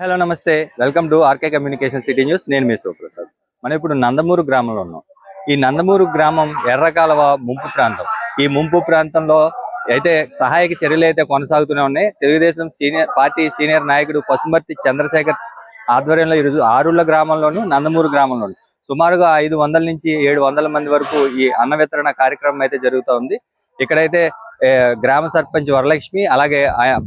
Hello నమస్తే. Welcome to RK Communication City News. నేను మీ శివప్రసాద్. మనం ఇప్పుడు నందమూరు గ్రామంలో ఉన్నాం. ఈ నందమూరు గ్రామం ఎర్రకాలవ ముంపు ప్రాంతం. ఈ ముంపు ప్రాంతంలో అయితే సహాయక చర్యలు అయితే కొనసాగుతూనే ఉన్నాయి. తెలుగుదేశం సీనియర్ పార్టీ సీనియర్ నాయకుడు పసుమర్తి చంద్రశేఖర్ ఆధ్వర్యంలో ఈరోజు ఆరుళ్ళ గ్రామంలోను నందమూరు గ్రామంలోను. సుమారుగా ఐదు వందల నుంచి ఏడు వందల మంది వరకు ఈ అన్న వితరణ కార్యక్రమం అయితే జరుగుతూ ఉంది. ఇక్కడైతే గ్రామ సర్పంచ్ వరలక్ష్మి అలాగే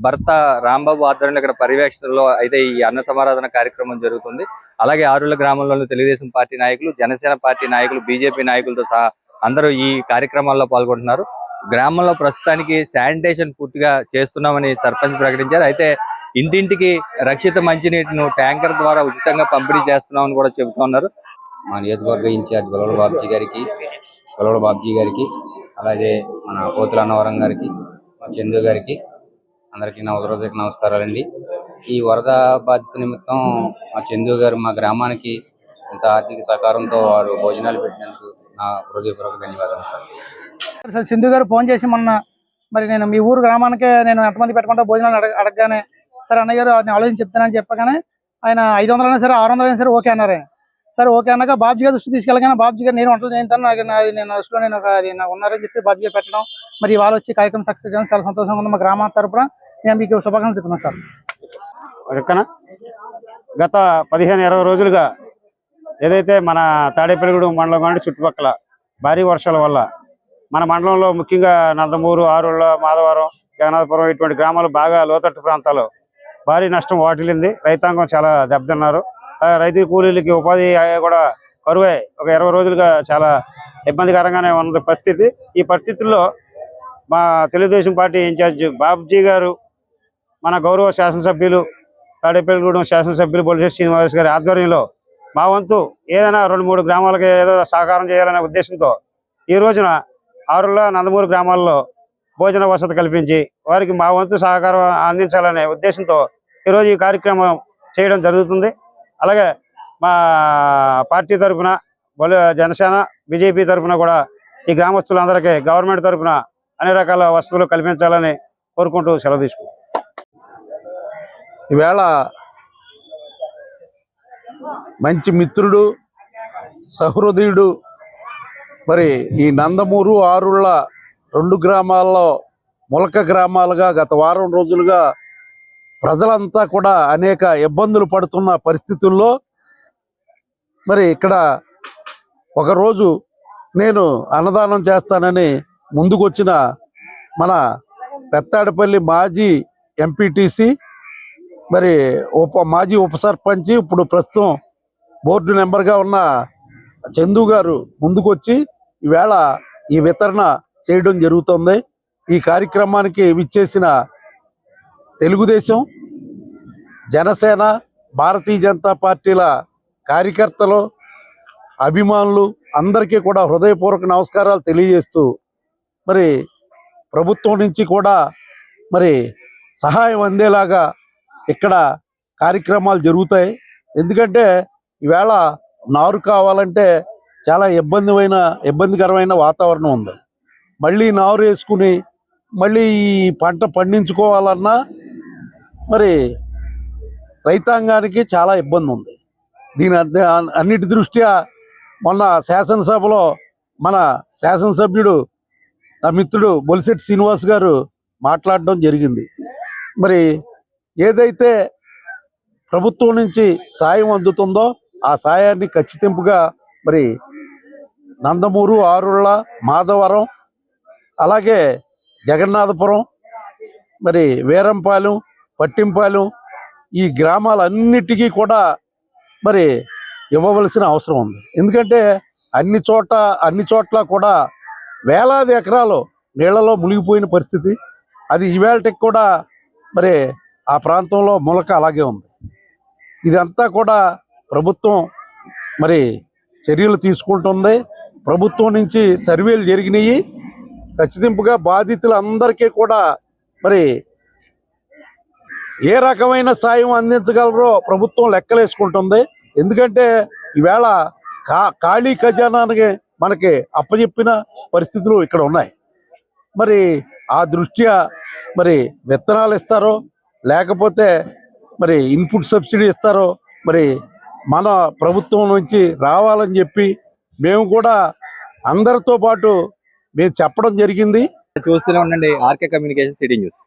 భర్త రాంబాబు ఆధ్వర్యంలో ఇక్కడ పర్యవేక్షణలో అయితే ఈ అన్న సమారాధన కార్యక్రమం జరుగుతుంది. అలాగే ఆరుల గ్రామంలోని తెలుగుదేశం పార్టీ నాయకులు జనసేన పార్టీ నాయకులు బీజేపీ నాయకులతో సహా అందరూ ఈ కార్యక్రమాల్లో పాల్గొంటున్నారు. గ్రామంలో ప్రస్తుతానికి శానిటేషన్ పూర్తిగా చేస్తున్నామని సర్పంచ్ ప్రకటించారు. అయితే ఇంటింటికి రక్షిత మంచినీటిను ట్యాంకర్ ద్వారా ఉచితంగా పంపిణీ చేస్తున్నామని కూడా చెబుతున్నారు మా నియోజకవర్గ ఇన్ఛార్జ్ గొలవల బాబ్జీ గారికి గొలవల బాబ్జీ గారికి అలాగే మన పోతుల అన్నవరం గారికి మా చందు గారికి అందరికీ నా హృదయపూర్వక నమస్కారాలండి. ఈ వరద బాధిత నిమిత్తం మా చందు గారు మా గ్రామానికి ఇంత ఆర్థిక సహకారంతో వారు భోజనాలు పెట్టినందుకు నా హృదయపూర్వక ధన్యవాదాలు సార్. సార్ సింధు గారు ఫోన్ చేసి మొన్న మరి నేను మీ ఊరు గ్రామానికి నేను ఎంతమంది పెట్టుకుంటా భోజనాలు అడగ అడగగానే సరే అన్నయ్య గారు నేను ఆలోచించి చెప్తానని చెప్పగానే ఆయన ఐదు వందలైనా సరే ఆరు వందలైనా సరే ఓకే అన్నారు. సరే ఓకే అన్నాక బాబ్జీ గారు దృష్టి తీసుకెళ్ళగానే బాబ్జీ గారు నేను వంటలు చేస్తాను నాకు నాది నేను దృష్టిలో నేను ఒక అది నాకు ఉన్నారని చెప్పి బాబ్జీ గారు పెట్టడం మరి ఇవాళ వచ్చి కార్యక్రమం సక్సెస్ చేయడం చాలా సంతోషంగా ఉంది మా గ్రామం తరపున. నేను మీకు శుభాకాంక్షలు చెప్తున్నాను సార్. రెక్కన గత పదిహేను ఇరవై రోజులుగా ఏదైతే మన తాడేపల్లిగూడెం మండలం కానీ చుట్టుపక్కల భారీ వర్షాల వల్ల మన మండలంలో ముఖ్యంగా నందమూరు ఆరుళ్ళ మాధవరం జగన్నాథపురం ఇటువంటి గ్రామాలు బాగా లోతట్టు ప్రాంతాలు భారీ నష్టం వాటిల్లింది. రైతాంగం చాలా దెబ్బతిన్నారు. రైతు కూలీలకి ఉపాధి కూడా కరువై ఒక ఇరవై రోజులుగా చాలా ఇబ్బందికరంగానే ఉన్న పరిస్థితి. ఈ పరిస్థితుల్లో మా తెలుగుదేశం పార్టీ ఇన్ఛార్జ్ బాబ్జీ గారు మన గౌరవ శాసనసభ్యులు తాడేపల్లిగూడెం శాసనసభ్యులు బొలిశెట్ శ్రీనివాస్ గారి ఆధ్వర్యంలో మా వంతు ఏదైనా రెండు మూడు గ్రామాలకి ఏదో సహకారం చేయాలనే ఉద్దేశంతో ఈ రోజున ఆరుల నందమూరు గ్రామాల్లో భోజన వసతి కల్పించి వారికి మా వంతు సహకారం అందించాలనే ఉద్దేశంతో ఈరోజు ఈ కార్యక్రమం చేయడం జరుగుతుంది. అలాగే మా పార్టీ తరఫున జనసేన బీజేపీ తరఫున కూడా ఈ గ్రామస్తులందరికీ గవర్నమెంట్ తరఫున అన్ని రకాల వసతులు కల్పించాలని కోరుకుంటూ సెలవు తీసుకున్నాం ఈవేళ మంచి మిత్రుడు సహృదయుడు మరి ఈ నందమూరు ఆరుళ్ళ రెండు గ్రామాల్లో ములక గ్రామాలుగా గత వారం రోజులుగా ప్రజలంతా కూడా అనేక ఇబ్బందులు పడుతున్న పరిస్థితుల్లో మరి ఇక్కడ ఒకరోజు నేను అన్నదానం చేస్తానని ముందుకొచ్చిన మన పెత్తాడపల్లి మాజీ ఎంపీటీసీ మరి ఉప మాజీ ఉప సర్పంచ్ ఇప్పుడు ప్రస్తుతం బోర్డు మెంబర్గా ఉన్న చందు గారు ముందుకొచ్చి ఈవేళ ఈ వితరణ చేయడం జరుగుతుంది. ఈ కార్యక్రమానికి విచ్చేసిన తెలుగుదేశం జనసేన భారతీయ జనతా పార్టీల కార్యకర్తలు అభిమానులు అందరికీ కూడా హృదయపూర్వక నమస్కారాలు తెలియజేస్తూ మరి ప్రభుత్వం నుంచి కూడా మరి సహాయం అందేలాగా ఇక్కడ కార్యక్రమాలు జరుగుతాయి. ఎందుకంటే ఈవేళ నారు కావాలంటే చాలా ఇబ్బందిమైన ఇబ్బందికరమైన వాతావరణం ఉంది. మళ్ళీ నారు వేసుకుని మళ్ళీ ఈ పంట పండించుకోవాలన్నా మరి రైతాంగానికి చాలా ఇబ్బంది ఉంది. దీని అన్నిటి దృష్ట్యా మొన్న శాసనసభలో మన శాసనసభ్యుడు నా మిత్రుడు బొలిశెట్టి శ్రీనివాస్ గారు మాట్లాడడం జరిగింది. మరి ఏదైతే ప్రభుత్వం నుంచి సాయం అందుతుందో ఆ సాయాన్ని ఖచ్చితింపుగా మరి నందమూరు ఆరుళ్ళ మాధవరం అలాగే జగన్నాథపురం మరి వీరంపాలెం పట్టింపాలెం ఈ గ్రామాలన్నిటికీ కూడా మరి ఇవ్వవలసిన అవసరం ఉంది. ఎందుకంటే అన్ని చోట అన్ని చోట్ల కూడా వేలాది ఎకరాలు నీళ్ళలో మునిగిపోయిన పరిస్థితి. అది ఈవేళకి కూడా మరి ఆ ప్రాంతంలో మొలక అలాగే ఉంది. ఇదంతా కూడా ప్రభుత్వం మరి చర్యలు తీసుకుంటుంది. ప్రభుత్వం నుంచి సర్వేలు జరిగినాయి. ఖచ్చితింపుగా బాధితులందరికీ కూడా మరి ఏ రకమైన సాయం అందించగలరో ప్రభుత్వం లెక్కలేసుకుంటుంది. ఎందుకంటే ఈవేళ కా ఖాళీ ఖజానానికి మనకి అప్పజెప్పిన పరిస్థితులు ఇక్కడ ఉన్నాయి. మరి ఆ దృష్ట్యా మరి విత్తనాలు ఇస్తారో లేకపోతే మరి ఇన్పుట్ సబ్సిడీ ఇస్తారో మరి మన ప్రభుత్వం నుంచి రావాలని చెప్పి మేము కూడా అందరితో పాటు మేము చెప్పడం జరిగింది. చూస్తూనే ఉండండి ఆర్కే కమ్యూనికేషన్ సిటీ న్యూస్.